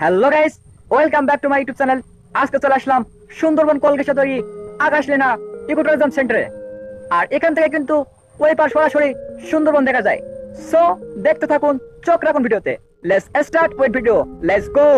Hello guys welcome back to my YouTube channel আজকে চলে আসলাম সুন্দরবন কলকাতা তৈরি আকাশ লেনা ইকো ট্যুরিজম সেন্টারে আর এখান থেকে কিন্তু ওই পাশ সরাসরি সুন্দরবন দেখা যায়। সো দেখতে থাকুন, চোখ রাখুন ভিডিওতে। Let's start with video let's go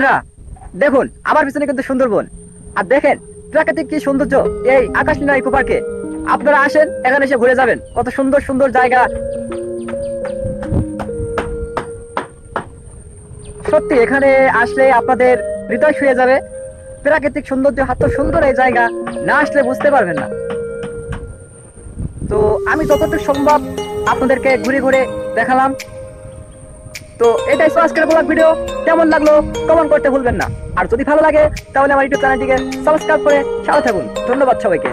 বন্ধুরা, দেখুন, আমার পিছনে কিন্তু সুন্দরবন। আর দেখেন, প্রাকৃতিক কি সৌন্দর্য এই আকাশ নীলা ইকো পার্কে। আপনারা আসেন, এখানে এসে ঘুরে যাবেন। কত সুন্দর সুন্দর জায়গা। সত্যি, এখানে আসলে আপনাদের হৃদয় শুয়ে যাবে। প্রাকৃতিক সৌন্দর্য এত সুন্দর এই জায়গা। না আসলে বুঝতে পারবেন না। তো আমি যতটুকু সম্ভব আপনাদেরকে ঘুরে ঘুরে দেখালাম। তো এটাই তো আজকের ব্লগ ভিডিও কেমন লাগল কমেন্ট করতে ভুলবেন না। আর যদি ভালো লাগে, তাহলে আমার ইউটিউব চ্যানেলটিকে সাবস্ক্রাইব করে সাথে থাকুন। ধন্যবাদ সবাইকে।